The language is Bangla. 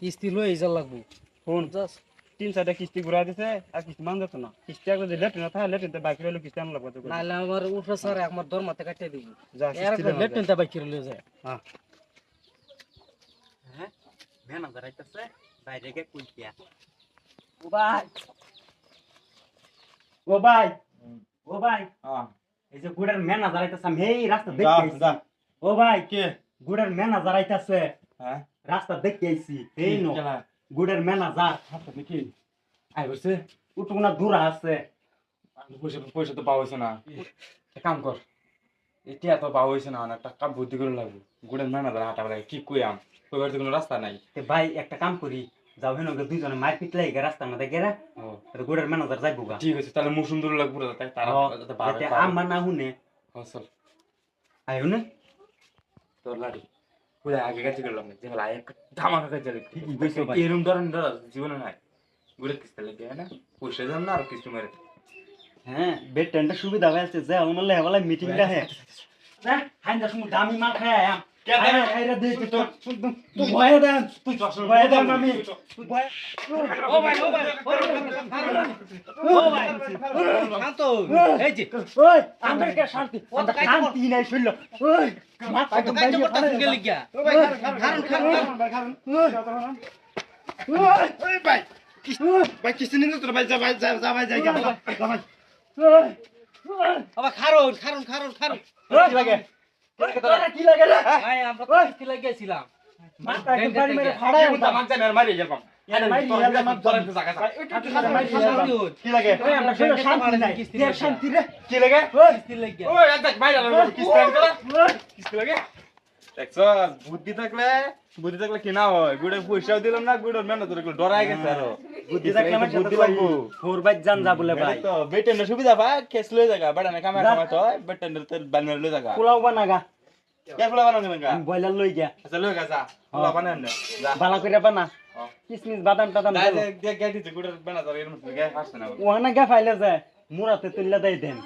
কিস্তি লই লাগবো ফোন তিন চারটা কিস্তি ঘুরা দিছে আর কিস্তি মান যেত না কিস্তি একবার যে লেট না থাকে লেট নিতে বাকি রইল কিস্তি আনলো নাইলে আমার উঠে স্যার আমার দরমাতে কাটিয়ে দিব যা এর কিস্তি লেট নিতে বাইক লই যায় মেনা ধরাইতেছে বাইরে গে কুইয়া ও ভাই। ও ভাই। ও ভাই। এই যে গুড়ের মেনা ধরাইতেছে আমি এই রাস্তা দেখতে ও ভাই কে? গুড়ের মেনা ধরাইতেছে হ্যাঁ? রাস্তা দেখতে আইছি। এই নো গুড়ের মেনা যা। নাকি আই বসে। উঠুক না দূর আছে। পয়সা পয়সা তো পাওয়া হয়েছে না। কাম কর। এটা তো পাওয়া হয়েছে না না টাকা বুদ্ধি করে লাগবে গুড়ের মেনা ধরে হাঁটা কি কই আম কইবার তো কোনো রাস্তা নাই। তে ভাই একটা কাম করি। যাও হেন দুইজনে মারপিট লাগে রাস্তা না দেখে ও। গুড়ের ম্যানেজার যাইবো গা। ঠিক আছে তাহলে মুখ সুন্দর লাগবে তাই তারা আমার না শুনে। ফসল আয়ো না। তোর লাড়ি। পুরো আগে কাছে গেলাম যে হলো এক ধামাকা কাছে। এরম ধরনের ধর জীবনে নাই। গুড়ে কিস্তে লাগে না? পয়সা যান না আর কিছু মেরে হ্যাঁ বেড সুবিধা হয়েছে যে আমার মিটিংটা হে হাই না শুনো দামি মাল ভয় ও ভাই ও ভাই ও ভাই শান্ত এই যে। ওই আমরা কে শান্তি? ও তো কাইতে শান্তি নাই শুনল। ওই মাথা তো কাইতে করতে গেলি গিয়া। কারণ কারণ ওই ভাই ভাই কিস্তি নিতে তোর ভাই যা ভাই যা ভাই যাই যা ভাই। আবার খারুন খারুন খারুন খারুন কি লাগে? কি লাগে রে? ভাই আমরা কিস্তি লাগিয়েছিলাম? মাথা একদম বাড়ি মেরে ফাড়ায় তো আমার জানার মারি গেলাম, একটা কি শান্তি রে? কি লাগে? কিস্তি না লাগে বুদ্ধি থাকলে বুদ্ধি থাকলে কি না হয়। গুড়ে পয়সাও দিলাম না গুড়ের মেহনত করে ডরাই গেছে আরও। বুদ্ধি থাকলে আমার বুদ্ধি বুদ্ধি লাগবো লাগবো। ফোর বাইক জান যা বলে ভাই। তো বেটেন্ডার সুবিধা ভাই কেস লই জায়গা বেটা না কামে কামে তো বেটেন্ডার তো বানমের লই জায়গা। পোলাও বানাগা কে বানানো না আমি বয়লার লই গিয়া। আচ্ছা লই গা যা। ফুলা বানান না যা। বালা করে বানা। কিসমিস বাদাম টাদাম দাই দেখ দেখ গাড়ি বানা ধরে এর মধ্যে গায়ে হাসছে না। ওখানে গা ফাইলে যায় মুরাতে তুললে দেয় দেন।